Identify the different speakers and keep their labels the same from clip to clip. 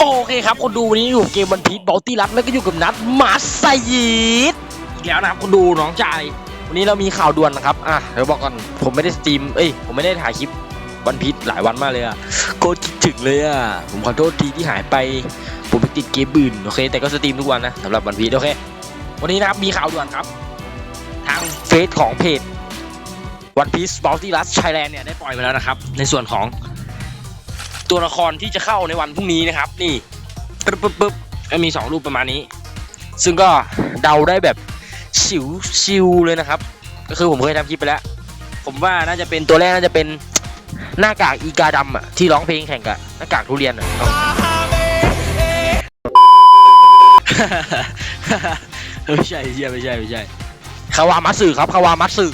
Speaker 1: โอเคครับคนดูวันนี้อยู่เกมวันพี e บอลตี้รักแล้วก็อยู่กับนัดมาสยิดอีกแล้วนะครับคนดูน้องชายวันนี้เรามีข่าวด่วนนะครับอะเดี๋ยวบอกก่อนผมไม่ได้สตรีมเอ้ยผมไม่ได้ถ่ายคลิปวันพี e หลายวันมากเลยอะโคตรคิดถึงเลยอะผมขอโทษทีที่หายไป ผมไปติดเกมอื่นโอเค แต่ก็สตรีมทุกวันนะสำหรับวันพี e โอเค วันนี้นะครับมีข่าวด่วนครับ ทางเฟซของเพจ One Piece Bounty Rush Thailand เนี่ยได้ปล่อยไปแล้วนะครับในส่วนของ ตัวละครที่จะเข้าในวันพรุ่งนี้นะครับ นี่ปึ๊บปึ๊บปึ๊บก็มี 2 รูปประมาณนี้ ซึ่งก็เดาได้แบบชิวชิวเลยนะครับ ก็คือผมเคยทำคลิปไปแล้ว ผมว่าน่าจะเป็นตัวแรกน่าจะเป็นหน้ากากอีกาดำอะที่ร้องเพลงแข่งกับหน้ากากทุเรียนอะเอาไม่ใช่เฮียไม่ใช่ไม่ใช่คาวามัตสึครับคาวามัตสึ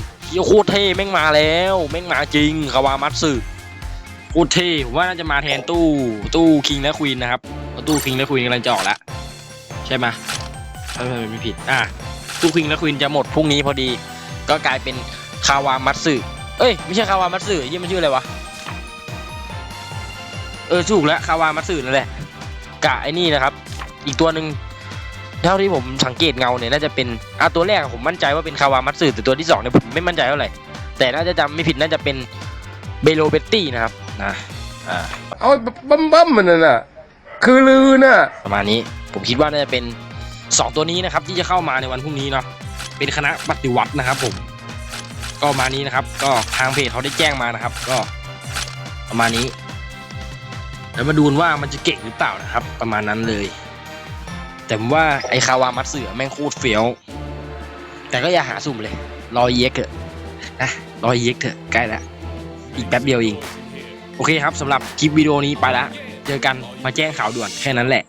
Speaker 1: โคตรเท่แม่งมาแล้วแม่งมาจริงคาวามัตสึ โคตรเท่ผมว่าน่าจะมาแทนตู้ตู้คิงและควีนนะครับตู้คิงและควีนกำลังจะออกแล้วใช่ไหมถ้าไม่ผิดอะตู้คิงและควีนจะหมดพรุ่งนี้พอดี ก็กลายเป็นคาวามัตสึเอ้ยไม่ใช่คาวามัตสึยี่มันชื่ออะไรวะเออถูกแล้วคาวามัตสึนั่นแหละกะไอ้นี่นะครับ อีกตัวหนึ่งเท่าที่ผมสังเกตเงาเนี่ยน่าจะเป็นอะตัวแรกผมมั่นใจว่าเป็นคาวามัตสึแต่ตัวที่สองเนี่ยผมไม่มั่นใจเท่าไหร่แต่น่าจะจำไม่ผิดน่าจะเป็นเบโลเบตตี้นะครับ นะอ่า
Speaker 2: เอาบัมบัมมันน่ะ คือลือน่ะ
Speaker 1: ประมาณนี้ผมคิดว่าน่าจะเป็นสองตัวนี้นะครับ ที่จะเข้ามาในวันพรุ่งนี้เนาะเป็นคณะปฏิวัตินะครับ ผม ก็ประมาณนี้นะครับ ก็ทางเพจเขาได้แจ้งมานะครับ ก็ประมาณนี้แล้วมาดูกันว่ามันจะเก่งหรือเปล่านะครับ ประมาณนั้นเลย แต่ผมว่าไอ้คาวามัตสึอะแม่งโคตรเฟี้ยว แต่ก็อย่าหาสุ่มเลย รอเย็กเถอะนะรอเย็กเถอะใกล้แล้วอีกแป๊บเดียวเอง โอเคครับสำหรับคลิปวิดีโอนี้ไปละเจอกันมาแจ้งข่าวด่วนแค่นั้นแหละ